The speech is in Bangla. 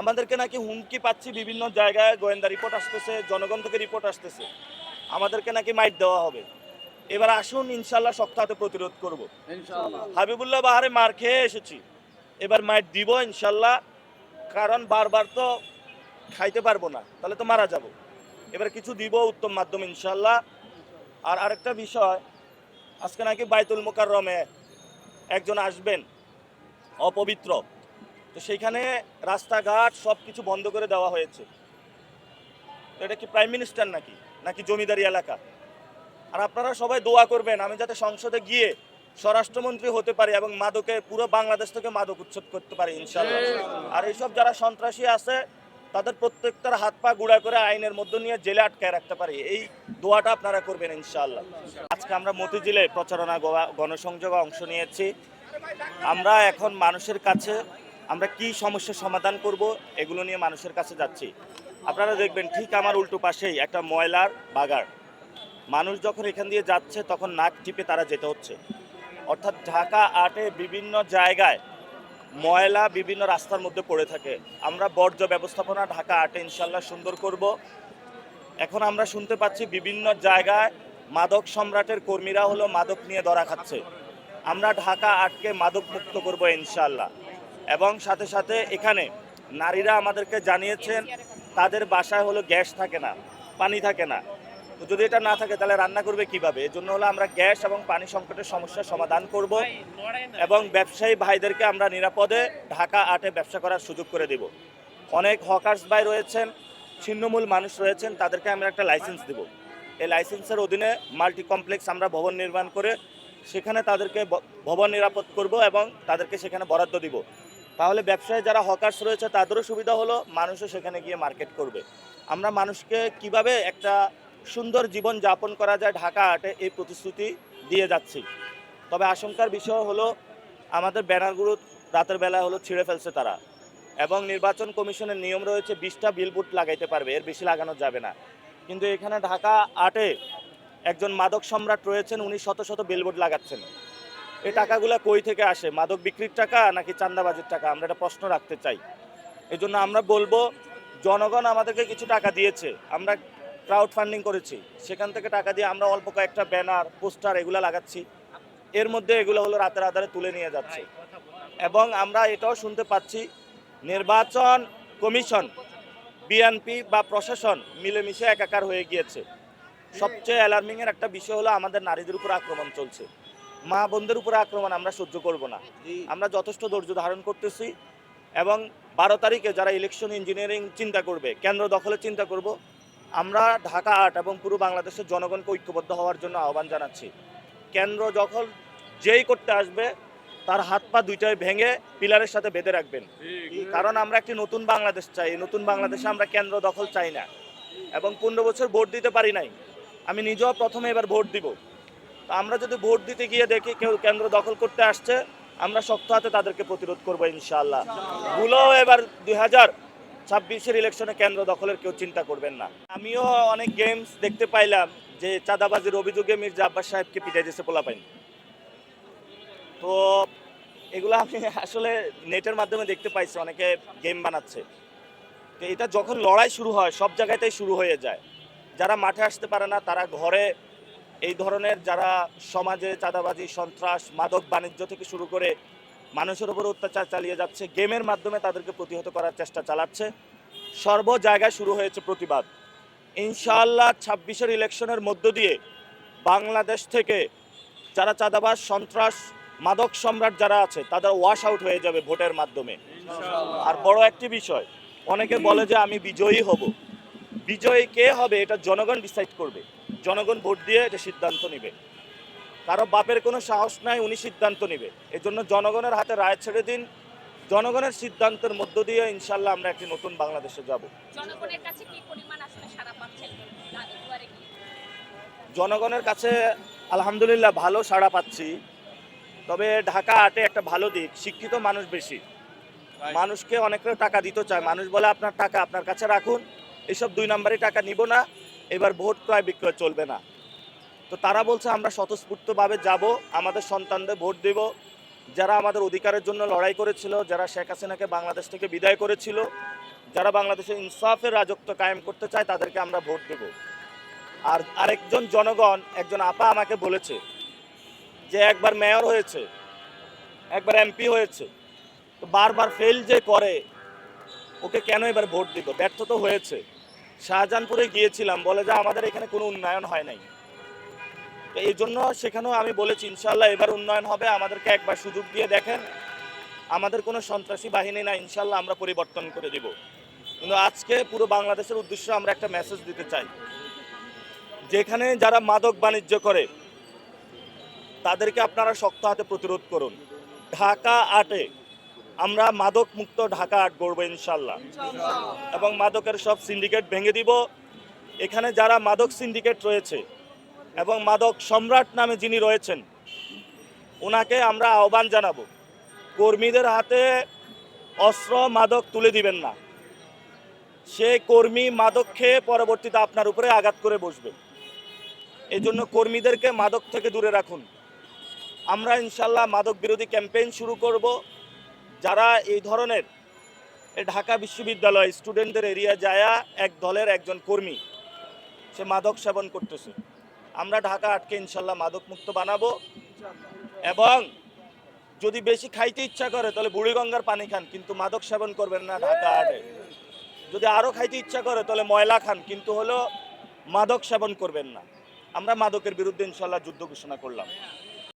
আমাদেরকে নাকি হুমকি পাচ্ছি বিভিন্ন জায়গায় গোয়েন্দা রিপোর্ট আসতেছে জনগণ থেকে রিপোর্ট আসতেছে। আমাদেরকে নাকি মাইট দেওয়া হবে। এবার আসুন ইনশাল্লাহ শক্ত হাতে প্রতিরোধ করব। হাবিবুল্লাহ বাহারে মার খেয়ে এসেছি। এবার মাইট দিব ইনশাল্লাহ কারণ বারবার তো খাইতে পারব না তাহলে তো মারা যাব। এবার কিছু দিব উত্তম মাধ্যম ইনশাল্লাহ আর আরেকটা বিষয় আজকে নাকি বাইতুল মোকাররমে একজন আসবেন অপবিত্র। তো সেইখানে রাস্তাঘাট সব কিছু বন্ধ করে দেওয়া হয়েছে। এটা কি প্রাইম মিনিস্টার নাকি? নাকি জমিদারি এলাকা? আর আপনারা সবাই দোয়া করবেন, আমি যাতে সংসদে গিয়ে স্বরাষ্ট্রমন্ত্রী হতে পারি এবং মাদকে, পুরো বাংলাদেশ থেকে মাদক উচ্ছেদ করতে পারি ইনশাল্লাহ আর এইসব যারা সন্ত্রাসী আছে, তাদের প্রত্যেকটার হাত পা গুঁড়া করে আইনের মধ্যে নিয়ে জেলে আটকায় রাখতে পারি। এই দোয়াটা আপনারা করবেন ইনশাল্লাহ আজকে আমরা মতিঝিলে প্রচারণা গণসংযোগে অংশ নিয়েছি। আমরা এখন মানুষের কাছে আমরা কি সমস্যার সমাধান করব এগুলো নিয়ে মানুষের কাছে যাচ্ছি। আপনারা দেখবেন ঠিক আমার উল্টো পাশেই একটা ময়লার বাগার মানুষ যখন এখান দিয়ে যাচ্ছে, তখন নাক টিপে তারা যেতে হচ্ছে। অর্থাৎ ঢাকা আটে বিভিন্ন জায়গায় ময়লা বিভিন্ন রাস্তার মধ্যে পড়ে থাকে। আমরা বর্জ্য ব্যবস্থাপনা ঢাকা আটে ইনশাল্লাহ সুন্দর করব। এখন আমরা শুনতে পাচ্ছি বিভিন্ন জায়গায় মাদক সম্রাটের কর্মীরা হলো মাদক নিয়ে ধরা খাচ্ছে। আমরা ঢাকা আটকে মাদক মুক্ত করব ইনশাল্লাহ এবং সাথে সাথে এখানে নারীরা আমাদেরকে জানিয়েছেন, তাদের বাসায় হলো গ্যাস থাকে না, পানি থাকে না। তো যদি এটা না থাকে, তাহলে রান্না করবে কীভাবে? এর জন্য হলো আমরা গ্যাস এবং পানি সংকটের সমস্যার সমাধান করব এবং ব্যবসায়ী ভাইদেরকে আমরা নিরাপদে ঢাকা আটে ব্যবসা করার সুযোগ করে দেব। অনেক হকার্স ভাই রয়েছেন, ছিন্নমূল মানুষ রয়েছেন, তাদেরকে আমরা একটা লাইসেন্স দেব। এই লাইসেন্সের অধীনে মাল্টি কমপ্লেক্স আমরা ভবন নির্মাণ করে সেখানে তাদেরকে ভবন নিরাপদ করব এবং তাদেরকে সেখানে বরাদ্দ দিব। তাহলে ব্যবসায়ী যারা হকার্স রয়েছে, তাদেরও সুবিধা হলো মানুষও সেখানে গিয়ে মার্কেট করবে। আমরা মানুষকে কীভাবে একটা সুন্দর জীবন যাপন করা যায় ঢাকা আটে এই প্রতিশ্রুতি দিয়ে যাচ্ছি। তবে আশঙ্কার বিষয় হলো, আমাদের ব্যানারগুলো রাতের বেলা হলো ছিঁড়ে ফেলছে তারা। এবং নির্বাচন কমিশনের নিয়ম রয়েছে, বিশটা বিলবোর্ড লাগাইতে পারবে, এর বেশি লাগানো যাবে না। কিন্তু এখানে ঢাকা আটে একজন মাদক সম্রাট রয়েছেন, উনি শত শত বিলবোর্ড লাগাচ্ছেন। এই টাকাগুলো কই থেকে আসে? মাদক বিক্রির টাকা নাকি চান্দাবাজির টাকা? আমরা এটা প্রশ্ন রাখতে চাই। এই জন্য আমরা বলব, জনগণ আমাদেরকে কিছু টাকা দিয়েছে। আমরা ক্রাউড ফান্ডিং করেছি। সেখান থেকে টাকা দিয়ে আমরা অল্প কয়েকটা ব্যানার পোস্টার এগুলো লাগাচ্ছি। এর মধ্যে এগুলো হলো রাতের আধারে তুলে নিয়ে যাচ্ছে। এবং আমরা এটাও শুনতে পাচ্ছি, নির্বাচন কমিশন বিএনপি বা প্রশাসন মিলেমিশে একাকার হয়ে গিয়েছে। সবচেয়ে অ্যালার্মিংয়ের একটা বিষয় হলো আমাদের নারীদের উপর আক্রমণ চলছে। মা বোনদের উপরে আক্রমণ আমরা সহ্য করব না। আমরা যথেষ্ট ধৈর্য ধারণ করতেছি এবং বারো তারিখে যারা ইলেকশন ইঞ্জিনিয়ারিং চিন্তা করবে কেন্দ্র দখলের চিন্তা করব আমরা ঢাকা আট এবং পুরো বাংলাদেশের জনগণকে ঐক্যবদ্ধ হওয়ার জন্য আহ্বান জানাচ্ছি। কেন্দ্র দখল যেই করতে আসবে তার হাত পা দুইটাই ভেঙে পিলারের সাথে বেঁধে রাখবেন। কারণ আমরা একটি নতুন বাংলাদেশ চাই নতুন বাংলাদেশে আমরা কেন্দ্র দখল চাই না। এবং পনেরো বছর ভোট দিতে পারি নাই। আমি নিজেও প্রথমে এবার ভোট দিব। আমরা যদি ভোট দিতে গিয়ে দেখি কেউ কেন্দ্র দখল করতে আসছে, আমরা শক্ত হাতে তাদেরকে প্রতিরোধ করব ইনশাল্লাহ ভুলেও এবার দুই হাজার ছাব্বিশের ইলেকশনে কেন্দ্র দখলের কেউ চিন্তা করবেন না। আমিও অনেক গেমস দেখতে পাইলাম যে চাঁদাবাজির অভিযোগে মির্জা আব্বাস সাহেবকে পিটাই দিয়েছে পোলাপাইন। তো এগুলো আমি আসলে নেটের মাধ্যমে দেখতে পাইছি, অনেকে গেম বানাচ্ছে। তো এটা যখন লড়াই শুরু হয়, সব জায়গাতেই শুরু হয়ে যায়। যারা মাঠে আসতে পারে না, তারা ঘরে এই ধরনের যারা সমাজে চাঁদাবাজি সন্ত্রাস মাদক বাণিজ্য থেকে শুরু করে মানুষের উপর অত্যাচার চালিয়ে যাচ্ছে গেমের মাধ্যমে তাদেরকে প্রতিহত করার চেষ্টা চালাচ্ছে সর্ব জায়গায় শুরু হয়েছে প্রতিবাদ। ইনশাআল্লাহ ছাব্বিশের ইলেকশনের মধ্য দিয়ে বাংলাদেশ থেকে যারা চাঁদাবাজ সন্ত্রাস মাদক সম্রাট যারা আছে তাদের ওয়াশ আউট হয়ে যাবে ভোটের মাধ্যমে। আর বড় একটি বিষয় অনেকে বলে যে আমি বিজয়ী হব। বিজয়ী কে হবে এটা জনগণ ডিসাইড করবে। জনগণ ভোট দিয়ে এটা সিদ্ধান্ত নেবে। কারও বাপের কোনো সাহস নাই উনি সিদ্ধান্ত নেবে। এজন্য জনগণের হাতে রায় ছেড়ে দিন। জনগণের সিদ্ধান্তের মধ্য দিয়ে ইনশাল্লাহ আমরা একটি নতুন বাংলাদেশে যাব। জনগণের কাছে আলহামদুলিল্লাহ ভালো সাড়া পাচ্ছি। তবে ঢাকা আটে একটা ভালো দিক শিক্ষিত মানুষ বেশি। মানুষকে অনেকের টাকা দিতে চায়। মানুষ বলে আপনার টাকা আপনার কাছে রাখুন। এসব দুই নাম্বারই টাকা নিব না। এবার ভোট ক্রয় বিক্রয় চলবে না। তো তারা বলছে, আমরা স্বতঃস্ফূর্তভাবে যাব, আমাদের সন্তানদের ভোট দেব। যারা আমাদের অধিকারের জন্য লড়াই করেছিল, যারা শেখ হাসিনাকে বাংলাদেশ থেকে বিদায় করেছিল, যারা বাংলাদেশে ইনসাফের রাজত্ব কায়েম করতে চায়, তাদেরকে আমরা ভোট দেব। আর আরেকজন জনগণ, একজন আপা আমাকে বলেছে যে, একবার মেয়র হয়েছে, একবার এমপি হয়েছে তো বারবার ফেল যে করে, ওকে কেন এবার ভোট দিব? ব্যর্থ তো হয়েছে। শাহজাহানপুরে গিয়েছিলাম। বলে যে আমাদের এখানে কোনো উন্নয়ন হয় নাই। তো এই জন্য সেখানেও আমি বলেছি ইনশাল্লাহ এবার উন্নয়ন হবে। আমাদেরকে একবার সুযোগ দিয়ে দেখেন। আমাদের কোনো সন্ত্রাসী বাহিনী না ইনশাল্লাহ আমরা পরিবর্তন করে দিব। কিন্তু আজকে পুরো বাংলাদেশের উদ্দেশ্যে আমরা একটা মেসেজ দিতে চাই। যেখানে যারা মাদক বাণিজ্য করে, তাদেরকে আপনারা শক্ত হাতে প্রতিরোধ করুন। ঢাকা আটে আমরা মাদক মুক্ত ঢাকা আট গড়বো ইনশাল্লাহ। এবং মাদকের সব সিন্ডিকেট ভেঙে দিব। এখানে যারা মাদক সিন্ডিকেট রয়েছে এবং মাদক সম্রাট নামে যিনি রয়েছেন ওনাকে আমরা আহ্বান জানাব, কর্মীদের হাতে অস্ত্র মাদক তুলে দিবেন না। সে কর্মী মাদক খেয়ে পরবর্তীতে আপনার উপরে আঘাত করে বসবে। এই জন্য কর্মীদেরকে মাদক থেকে দূরে রাখুন। আমরা ইনশাল্লাহ মাদক বিরোধী ক্যাম্পেইন শুরু করব। যারা এই ধরনের ঢাকা বিশ্ববিদ্যালয় স্টুডেন্টদের এরিয়া যায়া এক দলের একজন কর্মী, সে মাদক সেবন করতেছে। আমরা ঢাকা আটকে ইনশাল্লাহ মাদক মুক্ত বানাবো এবং যদি বেশি খাইতে ইচ্ছা করে, তাহলে বুড়িগঙ্গার পানি খান, কিন্তু মাদক সেবন করবেন না ঢাকা আটে। যদি আরও খাইতে ইচ্ছা করে, তাহলে ময়লা খান, কিন্তু হলো মাদক সেবন করবেন না। আমরা মাদকের বিরুদ্ধে ইনশাল্লাহ যুদ্ধ ঘোষণা করলাম।